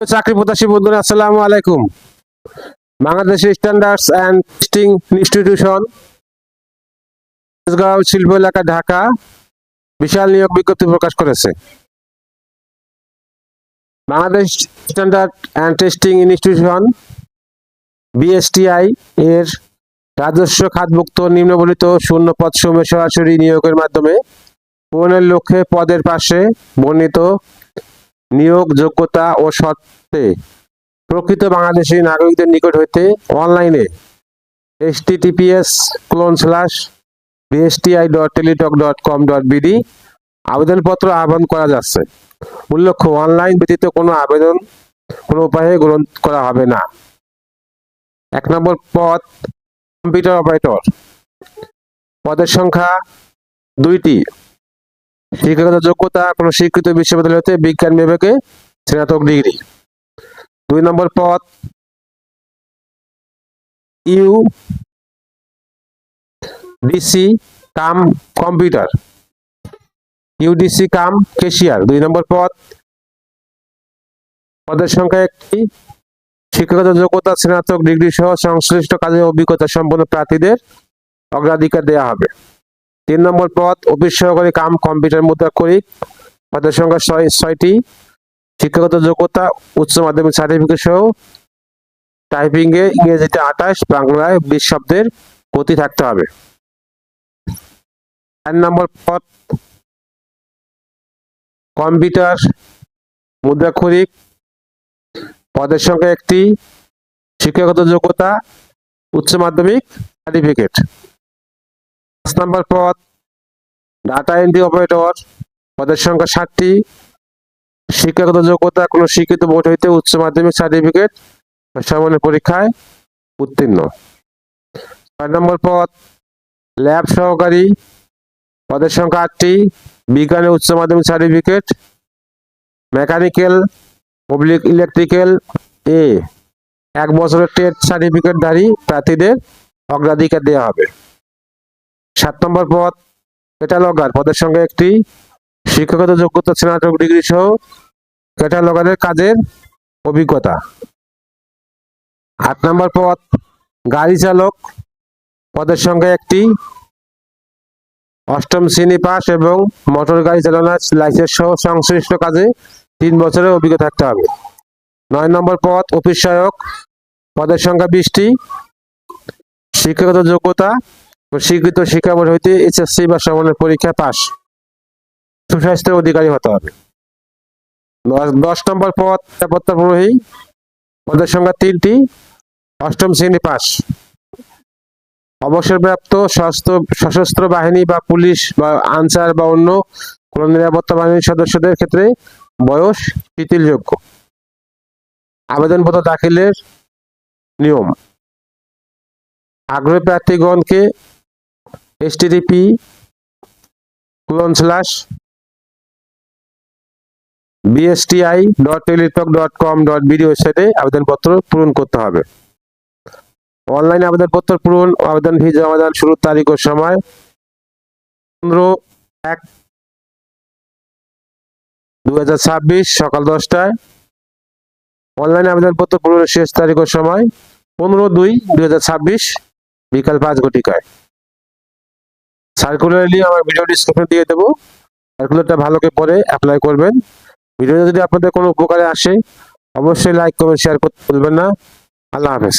চাকরি প্রত্যাশী বন্ধুরা, আসসালামু আলাইকুম। Bangladesh standards and testing institution শিল্প এলাকা, ঢাকা, বিশাল নিয়োগ বিজ্ঞপ্তি প্রকাশ করেছে। Bangladesh standard and testing institution, BSTI, এর রাজস্ব খাতভুক্ত নিম্নবর্ণিত শূন্য পদ সমূহে সরাসরি নিয়োগের মাধ্যমে পূরণের লক্ষ্যে পদের পাশে বর্ণিত নিয়োগ যোগ্যতা ও শর্তে প্রকৃত বাংলাদেশী নাগরিকদের নিকট হইতে অনলাইনে https colon slash BSTI dot Teletalk dot com dot BD আবেদনপত্র আহ্বান করা যাচ্ছে। উল্লেখ্য, অনলাইন ব্যতীত কোনো আবেদন কোনো উপায়ে গ্রহণ করা হবে না। এক নম্বর পদ কম্পিউটার অপারেটর পদের সংখ্যা দুইটি। শিক্ষাগত যোগ্যতা, কোনো স্বীকৃত বিশ্ববিদ্যালয় হতে বিজ্ঞান বিভাগে স্নাতক ডিগ্রি। দুই নম্বর পদ, U DC cum computer. UDC cum cashier. দুই নম্বর পদ, পদের সংখ্যা একটি। শিক্ষাগত যোগ্যতা, স্নাতক ডিগ্রি সহ সংশ্লিষ্ট কাজে অভিজ্ঞতা সম্পন্ন প্রার্থীদের অগ্রাধিকার দেওয়া হবে। তিন নম্বর পদ অফিস সহকারী কাম কম্পিউটার মুদ্রাক্ষরিক পদের সংখ্যা ছয়, ছয়টি। শিক্ষাগত যোগ্যতা, উচ্চ মাধ্যমিক সার্টিফিকেট সহ। টাইপিং এ ইংরেজিতে আঠাশ, বাংলায় বিশ শব্দের গতি থাকতে হবে। চার নম্বর পদ কম্পিউটার মুদ্রাক্ষরিক পদের সংখ্যা একটি। শিক্ষাগত যোগ্যতা, উচ্চ মাধ্যমিক সার্টিফিকেট পাঁচ নম্বর পদ ডাটা এন্ট্রি অপারেটর, পদের সংখ্যা ষাটটি। শিক্ষাগত যোগ্যতা, কোনো শিক্ষিত বোর্ড হইতে উচ্চ মাধ্যমিক সার্টিফিকেট সামান্য পরীক্ষায় উত্তীর্ণ। ছয় নম্বর পদ, ল্যাব সহকারী, পদের সংখ্যা আটটি, বিজ্ঞানে উচ্চ মাধ্যমিক সার্টিফিকেট, মেকানিক্যাল, পাবলিক ইলেকট্রিক্যাল, এ, এক বছরের টেট সার্টিফিকেটধারী প্রার্থীদের অগ্রাধিকার দেওয়া হবে। সাত নম্বর পদ ক্যাটালগার পদের সংখ্যা একটি শিক্ষাগত যোগ্যতা স্নাতক ডিগ্রি সহ ক্যাটালগারের কাজের অভিজ্ঞতা। আট নম্বর পদ, গাড়ি চালক পদের সংখ্যা একটি অষ্টম শ্রেণি পাস এবং মোটর গাড়ি চালানোর লাইসেন্স সহ সংশ্লিষ্ট কাজে তিন বছরের অভিজ্ঞতা থাকতে হবে। নয় নম্বর পদ, অফিস সহায়ক পদের সংখ্যা বিশটি শিক্ষাগত যোগ্যতা স্বীকৃত শিক্ষা বোর্ড হইতে এইচএসসি বা সমানের পরীক্ষা পাস। সুস্বাস্থ্যের অধিকারী হতে হবে। দশ- নম্বর পদ নিরাপত্তা পদের সংখ্যা তিনটি। অষ্টম শ্রেণি পাস। অবসরপ্রাপ্ত সশস্ত্র বাহিনী বা পুলিশ বা আনসার বা অন্য কোন নিরাপত্তা বাহিনীর সদস্যদের ক্ষেত্রে বয়স শিথিলযোগ্য। আবেদনপত্র দাখিলের নিয়ম। আগ্রহী প্রার্থীগণকে এসটিডিপি colon slash BSTI dot dot com dot BD ওয়েবসাইটে আবেদনপত্র পূরণ করতে হবে। অনলাইন আবেদনপত্র পূরণ, আবেদন ফি জমা দেওয়ার শুরুর তারিখ ও সময় পনেরো এক দু হাজার ছাব্বিশ সকাল দশটায়। অনলাইন আবেদনপত্র পূরণের শেষ তারিখ ও সময় পনেরো দুই দুই হাজার ছাব্বিশ বিকাল পাঁচ ঘটিকায়। সার্কুলার লিঙ্ক আমার ভিডিও ডিসক্রিপশন দিয়ে দেবো। সার্কুলারটা ভালো করে পড়ে অ্যাপ্লাই করবেন। ভিডিওটা যদি আপনাদের কোনো উপকারে আসে, অবশ্যই লাইক কমেন্ট শেয়ার করতে ভুলবেন না। আল্লাহ হাফেজ।